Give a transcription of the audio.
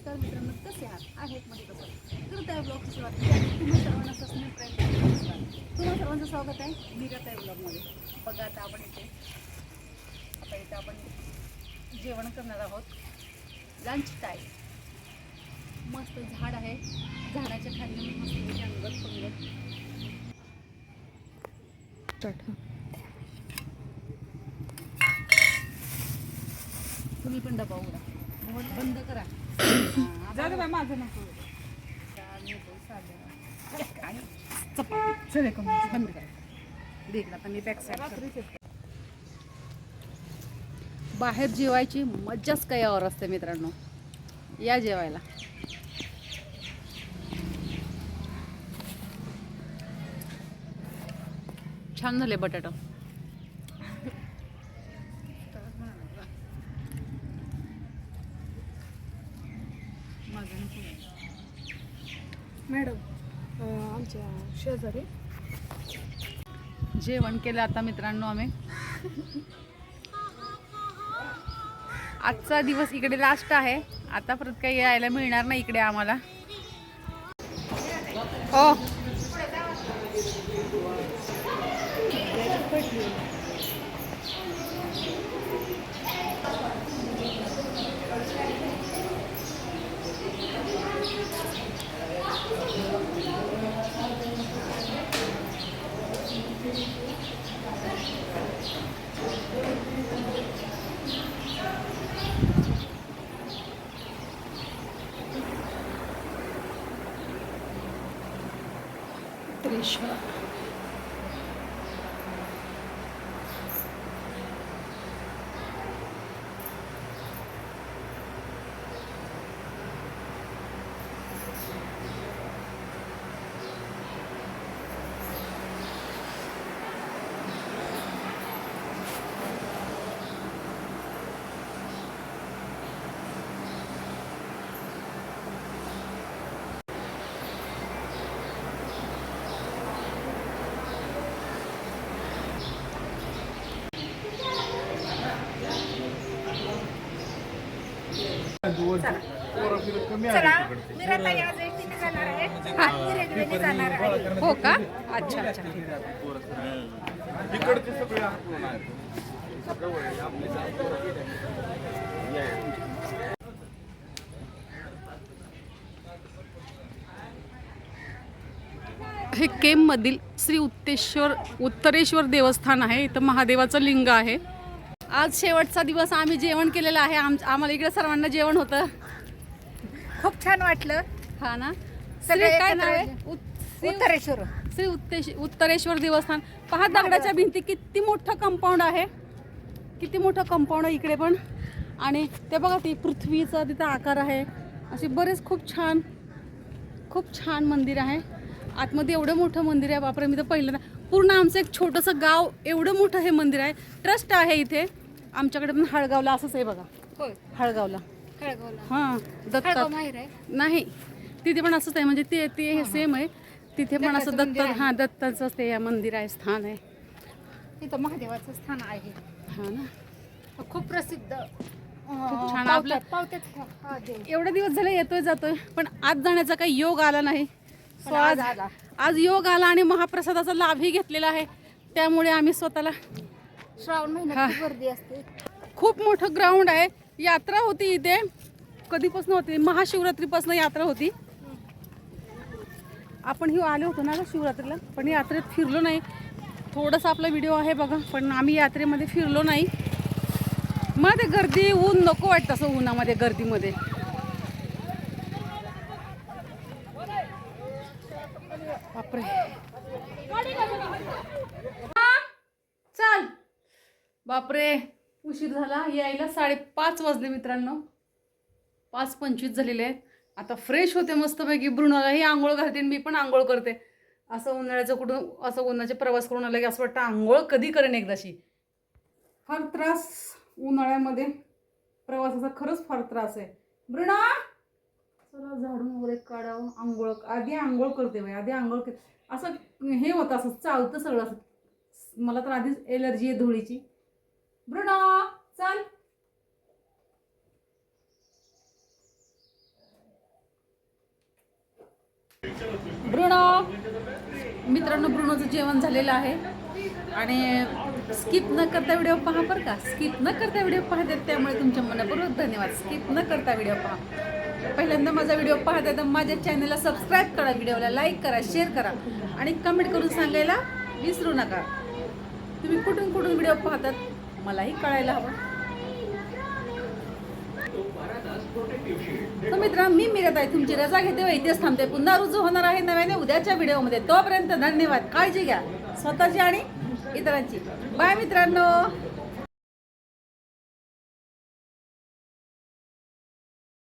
नमस्कार मित्रांनो कसे आहात? आहेत मध्ये कसं तर त्या ब्लॉगची सुरुवात आहे. तुम्हा सर्वांना सस्ने प्रयत्न तुम्हा सर्वांचं स्वागत आहे मी त्या ब्लॉगमध्ये बघा आता आपण इथे आता इथे आपण जेवण करणार आहोत. लंच टाईम मस्त झाड आहे. झाडाच्या खाली मस्त अंगत पंगत तुम्ही पण डबा उघडा. बंद करा. जाऊ दे माझं नको. आणि चपाती सगळे बंद करा. मी बॅक साईड बाहेर जेवायची मज्जाच काही यावर असते मित्रांनो. या जेवायला. छान झाले बटाटा. मॅडम आमच्या शेजारी. जेवण केलं आता मित्रांनो आम्ही. आजचा दिवस इकडे लास्ट आहे. आता परत काही यायला मिळणार नाही इकडे आम्हाला. हो. трещина. चला निराताई आज एकटीने जाणार आहे आणि रेल्वेने जाणार आहे. हो का? अच्छा अच्छा. सगळे आहेत. हे केममधील श्री उत्तेश्वर उत्तरेश्वर देवस्थान आहे. इथं महादेवाचं लिंग आहे. आज शेवटचा दिवस आम्ही जेवण केलेलं आहे. आम आम्हाला इकडे सर्वांना जेवण होतं. खूप छान वाटलं. हा ना? सगळे श्री काय एकत्र नाव आहे. उत- श्री- उत्तरेश्वर. श्री उत्तेश उत्तरेश्वर देवस्थान. पहा दगडाच्या भिंती किती मोठं कंपाऊंड आहे. किती मोठं कंपाऊंड आहे इकडे पण. आणि ते बघा ती पृथ्वीचा तिथं आकार आहे. असे बरेच खूप छान खूप छान मंदिर आहे. आतमध्ये एवढं मोठं मंदिर आहे. बापरे मी तर पहिल्यांदा पूर्ण आमचं एक छोटंसं गाव एवढं मोठं हे मंदिर आहे. ट्रस्ट आहे इथे. आमच्याकडे पण हळगावला असंच आहे बघा. होय. हळगावला. हां दत्त नाही तिथे पण असंच आहे म्हणजे ते ते हे सेम आहे. तिथे पण असं दत्त. हां दत्ताचं ते मंदिर आहे स्थान आहे. तिथं महादेवाचं स्थान आहे. हा ना. खूप प्रसिद्ध. खूप छान. देव. एवढे दिवस झाले येतोय जातोय पण आज जाण्याचा काही योग आला नाही. आज आज योग आला आणि महाप्रसादाचा लाभही घेतलेला आहे. त्यामुळे आम्ही स्वतःला श्रावण. महिन्यात गर्दी असते. खूप मोठं ग्राउंड आहे. यात्रा होती इथे. कधीपासून होती? महाशिवरात्रीपासून यात्रा होती. आपण ही आलो होतो ना ग शिवरात्रीला पण यात्रेत फिरलो नाही. थोडासा आपला व्हिडिओ आहे बघा पण आम्ही यात्रेमध्ये फिरलो नाही. मला ते गर्दी ऊन नको वाटतं असं उन्हामध्ये गर्दीमध्ये. बापरे. चल. बापरे. उशीर झाला. यायला साडेपाच वाजले मित्रांनो. पाच पंचवीस झालेले आहेत. आता फ्रेश होते मस्तपैकी. ही आंघोळ घालते आणि मी पण आंघोळ करते. असं उन्हाळ्याचं कुठून असं उन्हाचे प्रवास करून आला की असं वाटतं आंघोळ कधी करेन एकदाशी. फार त्रास उन्हाळ्यामध्ये. प्रवासाचा खरंच फार त्रास आहे. भ्रूणा! चला झाडून वगैरे काढावं आंघोळ आधी आंघोळ करते बाई आधी आंघोळ करते. असं हे होतं असं चालतं सगळं. असं मला तर आधीच एलर्जी आहे धुळीची. भ्रुणा चल. भ्रुणो मित्रांनो भ्रुणोचं जेवण झालेलं आहे. आणि स्किप न करता व्हिडिओ पहा बरं का. स्किप न करता व्हिडिओ पाहतात त्यामुळे तुमच्या मनाबरोबर धन्यवाद. स्किप न करता व्हिडिओ पहा. पहिल्यांदा माझा व्हिडिओ पाहता तर माझ्या चॅनलला सबस्क्राईब करा व्हिडिओला लाईक करा शेअर करा. आणि कमेंट करून सांगायला विसरू नका. तुम्ही कुठून कुठून व्हिडिओ पाहतात? मलाही कळायला हवं. तर मित्रांनो मी मिरत आहे तुमची रजा घेते व इथेच थांबते. पुन्हा रुजू होणार आहे नव्याने उद्याच्या व्हिडिओमध्ये. तोपर्यंत धन्यवाद. काळजी घ्या. स्वतःची आणि इतरांची. बाय मित्रांनो.